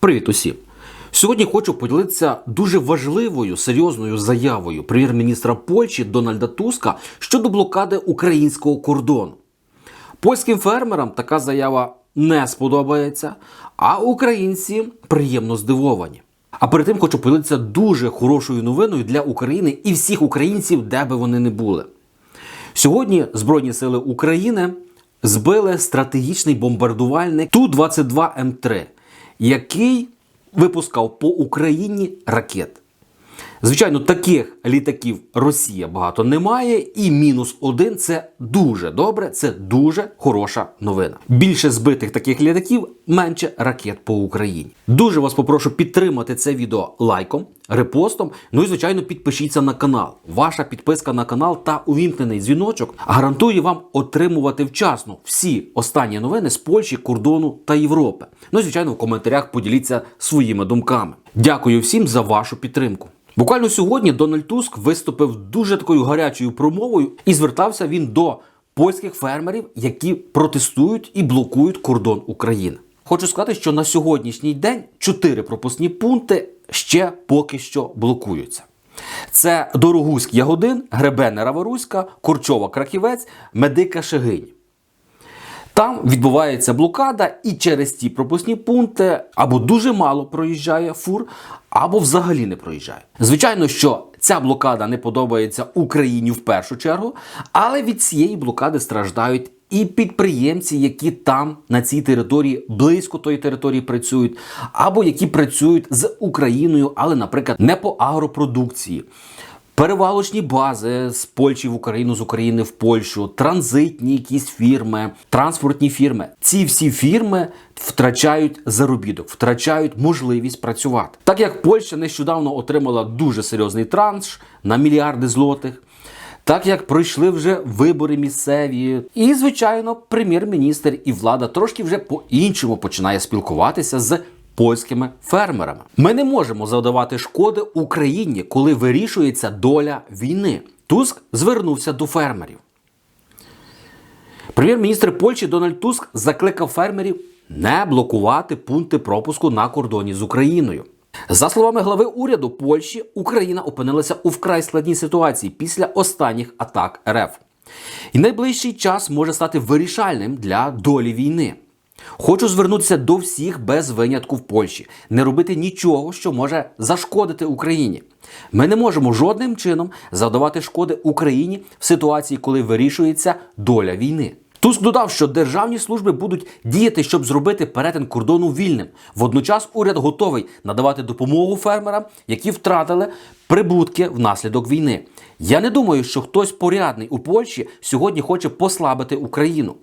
Привіт усім! Сьогодні хочу поділитися дуже важливою серйозною заявою прем'єр-міністра Польщі Дональда Туска щодо блокади українського кордону. Польським фермерам така заява не сподобається, а українці приємно здивовані. А перед тим хочу поділитися дуже хорошою новиною для України і всіх українців, де би вони не були. Сьогодні Збройні сили України збили стратегічний бомбардувальник Ту-22М3, який випускав по Україні ракет. Звичайно, таких літаків Росія багато не має, і мінус один це дуже добре, це дуже хороша новина. Більше збитих таких літаків, менше ракет по Україні. Дуже вас попрошу підтримати це відео лайком, репостом. Ну і звичайно, підпишіться на канал. Ваша підписка на канал та увімкнений дзвіночок гарантує вам отримувати вчасно всі останні новини з Польщі, кордону та Європи. Ну і звичайно, в коментарях поділіться своїми думками. Дякую всім за вашу підтримку. Буквально сьогодні Дональд Туск виступив дуже такою гарячою промовою і звертався він до польських фермерів, які протестують і блокують кордон України. Хочу сказати, що на сьогоднішній день чотири пропускні пункти ще поки що блокуються. Це Дорогуськ Ягодин, Гребене Раваруська, Корчова Краківець, Медика Шегині. Там відбувається блокада, і через ті пропускні пункти або дуже мало проїжджає фур, або взагалі не проїжджає. Звичайно, що ця блокада не подобається Україні в першу чергу, але від цієї блокади страждають і підприємці, які там на цій території близько тої території працюють, або які працюють з Україною, але, наприклад, не по агропродукції. Перевалочні бази з Польщі в Україну, з України в Польщу, транзитні якісь фірми, транспортні фірми. Ці всі фірми втрачають заробіток, втрачають можливість працювати. Так як Польща нещодавно отримала дуже серйозний транш на мільярди злотих. Так як пройшли вже вибори місцеві, і звичайно, прем'єр-міністр і влада трошки вже по-іншому починає спілкуватися з польськими фермерами. Ми не можемо завдавати шкоди Україні, коли вирішується доля війни. Туск звернувся до фермерів. Прем'єр-міністр Польщі Дональд Туск закликав фермерів не блокувати пункти пропуску на кордоні з Україною. За словами глави уряду Польщі, Україна опинилася у вкрай складній ситуації після останніх атак РФ. І найближчий час може стати вирішальним для долі війни. Хочу звернутися до всіх без винятку в Польщі, не робити нічого, що може зашкодити Україні. Ми не можемо жодним чином завдавати шкоди Україні в ситуації, коли вирішується доля війни. Туск додав, що державні служби будуть діяти, щоб зробити перетин кордону вільним. Водночас уряд готовий надавати допомогу фермерам, які втратили прибутки внаслідок війни. Я не думаю, що хтось порядний у Польщі сьогодні хоче послабити Україну.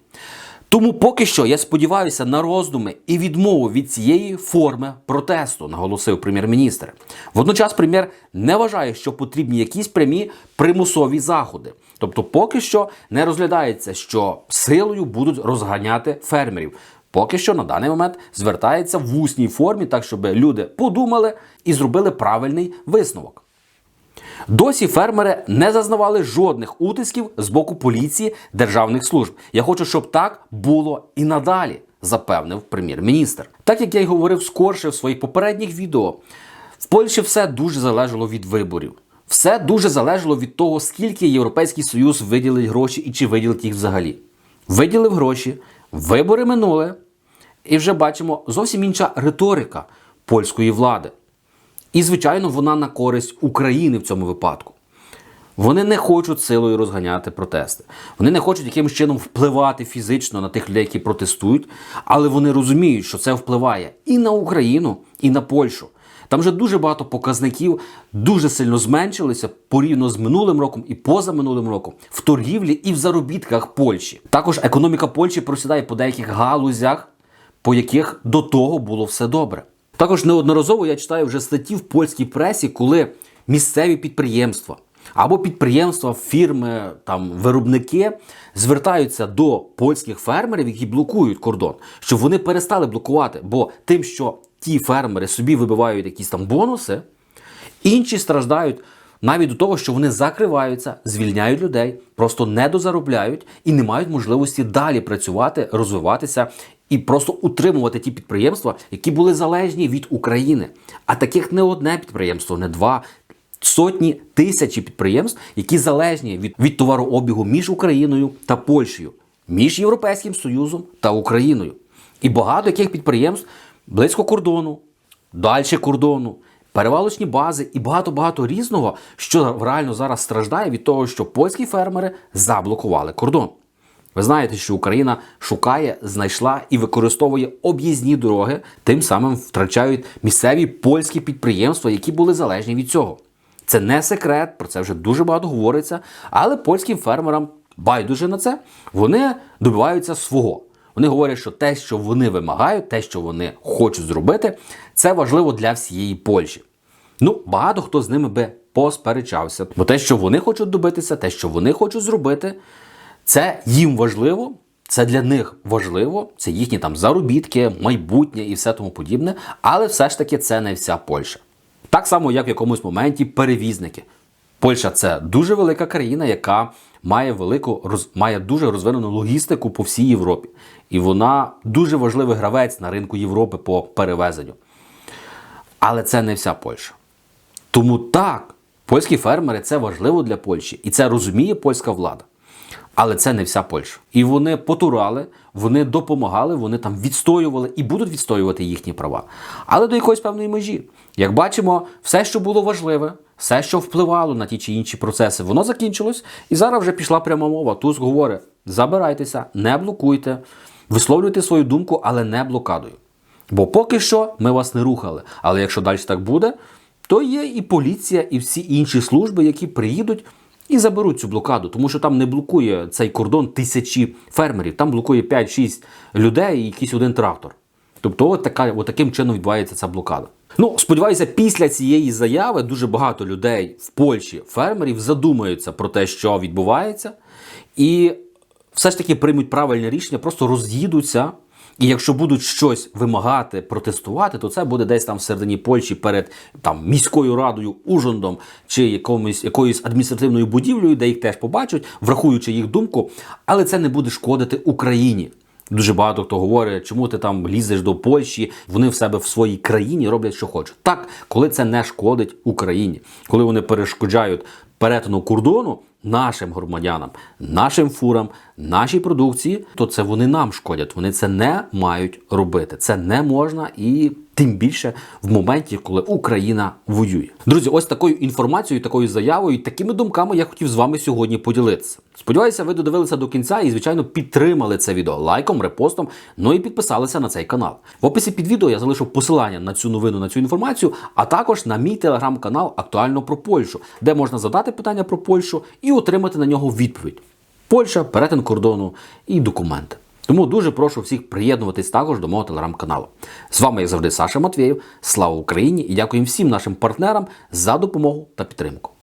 Тому поки що я сподіваюся на роздуми і відмову від цієї форми протесту, наголосив прем'єр-міністр. Водночас прем'єр не вважає, що потрібні якісь прямі примусові заходи. Тобто, поки що не розглядається, що силою будуть розганяти фермерів. Поки що на даний момент звертається в усній формі, так щоб люди подумали і зробили правильний висновок. Досі фермери не зазнавали жодних утисків з боку поліції державних служб. Я хочу, щоб так було і надалі, запевнив прем'єр-міністр. Так як я й говорив скорше в своїх попередніх відео, в Польщі все дуже залежало від виборів. Все дуже залежало від того, скільки Європейський Союз виділить гроші і чи виділить їх взагалі. Виділив гроші, вибори минули, і вже бачимо зовсім інша риторика польської влади. І, звичайно, вона на користь України в цьому випадку. Вони не хочуть силою розганяти протести. Вони не хочуть якимось чином впливати фізично на тих людей, які протестують, але вони розуміють, що це впливає і на Україну, і на Польщу. Там вже дуже багато показників дуже сильно зменшилися порівняно з минулим роком і позаминулим роком в торгівлі і в заробітках Польщі. Також економіка Польщі просідає по деяких галузях, по яких до того було все добре. Також неодноразово я читаю вже статті в польській пресі, коли місцеві підприємства або підприємства, фірми, там виробники звертаються до польських фермерів, які блокують кордон, щоб вони перестали блокувати. Бо тим, що ті фермери собі вибивають якісь там бонуси, інші страждають навіть до того, що вони закриваються, звільняють людей, просто недозаробляють і не мають можливості далі працювати, розвиватися і просто утримувати ті підприємства, які були залежні від України. А таких не одне підприємство, не два. Сотні тисячі підприємств, які залежні від, від товарообігу між Україною та Польщею, між Європейським Союзом та Україною. І багато яких підприємств близько кордону, далі кордону, перевалочні бази і багато-багато різного, що реально зараз страждає від того, що польські фермери заблокували кордон. Ви знаєте, що Україна шукає, знайшла і використовує об'їзні дороги, тим самим втрачають місцеві польські підприємства, які були залежні від цього. Це не секрет, про це вже дуже багато говориться, але польським фермерам байдуже на це, вони добиваються свого. Вони говорять, що те, що вони вимагають, те, що вони хочуть зробити, це важливо для всієї Польщі. Ну, багато хто з ними би посперечався. Бо те, що вони хочуть добитися, те, що вони хочуть зробити, це їм важливо, це для них важливо, це їхні там заробітки, майбутнє і все тому подібне. Але все ж таки це не вся Польща. Так само, як в якомусь моменті перевізники. Польща це дуже велика країна, яка має велику роз- має дуже розвинену логістику по всій Європі. І вона дуже важливий гравець на ринку Європи по перевезенню. Але це не вся Польща. Тому так, польські фермери це важливо для Польщі, і це розуміє польська влада. Але це не вся Польща. І вони потурали, вони допомагали, вони там відстоювали і будуть відстоювати їхні права. Але до якоїсь певної межі. Як бачимо, все, що було важливе, все, що впливало на ті чи інші процеси, воно закінчилось. І зараз вже пішла пряма мова. Туск говорить: забирайтеся, не блокуйте, висловлюйте свою думку, але не блокадою. Бо поки що ми вас не рухали. Але якщо далі так буде, то є і поліція, і всі інші служби, які приїдуть і заберуть цю блокаду, тому що там не блокує цей кордон тисячі фермерів, там блокує 5-6 людей і якийсь один трактор. Тобто, от, така, от таким чином відбувається ця блокада. Ну, сподіваюся, після цієї заяви дуже багато людей в Польщі, фермерів, задумаються про те, що відбувається, і все ж таки приймуть правильне рішення, просто роз'їдуться. І якщо будуть щось вимагати, протестувати, то це буде десь там в середині Польщі перед там міською радою, Ужондом чи якомусь якоюсь адміністративною будівлею, де їх теж побачать, врахуючи їх думку, але це не буде шкодити Україні. Дуже багато хто говорить, чому ти там лізеш до Польщі, вони в себе в своїй країні роблять, що хочуть. Так, коли це не шкодить Україні, коли вони перешкоджають перетину кордону нашим громадянам, нашим фурам, нашій продукції, то це вони нам шкодять. Вони це не мають робити. Це не можна і тим більше в моменті, коли Україна воює. Друзі, ось такою інформацією, такою заявою, такими думками я хотів з вами сьогодні поділитися. Сподіваюся, ви додивилися до кінця і, звичайно, підтримали це відео лайком, репостом, ну і підписалися на цей канал. В описі під відео я залишу посилання на цю новину, на цю інформацію, а також на мій телеграм-канал Актуально про Польщу, де можна задати питання про Польщу і отримати на нього відповідь. Польща, перетин кордону і документи. Тому дуже прошу всіх приєднуватись також до мого телеграм-каналу. З вами, як завжди, Саша Матвєєв. Слава Україні і дякую всім нашим партнерам за допомогу та підтримку.